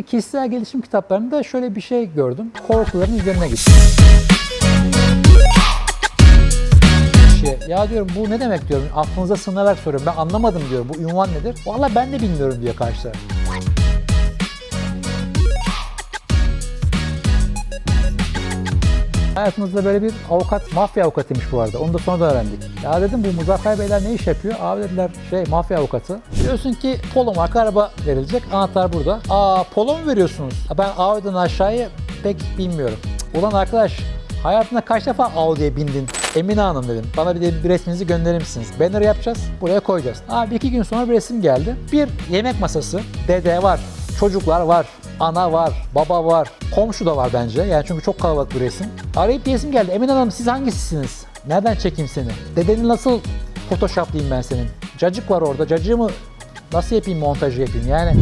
İşte kişisel gelişim kitaplarında şöyle bir şey gördüm. Korkuların üzerine gittim. Şey, ya diyorum bu ne demek diyorum. Aklınıza sığınarak soruyorum. Ben anlamadım diyorum. Bu ünvan nedir? Vallahi ben de bilmiyorum diyor karşı taraf. Hayatımızda böyle bir avukat, mafya avukatıymış bu arada. Onu da sonradan öğrendik. Ya dedim bu Muzaffer Beyler ne iş yapıyor? Abi dediler şey mafya avukatı. Diyorsun ki polo marka araba verilecek. Anahtar burada. Aa polo mu veriyorsunuz? Ben Audi'den aşağıya pek bilmiyorum. Ulan arkadaş hayatında kaç defa Audi'ye bindin? Emine Hanım dedim. Bana bir de bir resminizi gönderir misiniz? Banner yapacağız. Buraya koyacağız. Abi iki gün sonra bir resim geldi. Bir yemek masası. Dede var. Çocuklar var. Ana var, baba var, komşu da var bence. Yani çünkü çok kalabalık bir resim. Arayıp bir resim geldi. Emine Hanım siz hangisisiniz? Nereden çekeyim seni? Dedeni nasıl photoshoplayayım ben senin? Cacık var orada. Cacığı mı nasıl yapayım montajı yapayım? Yani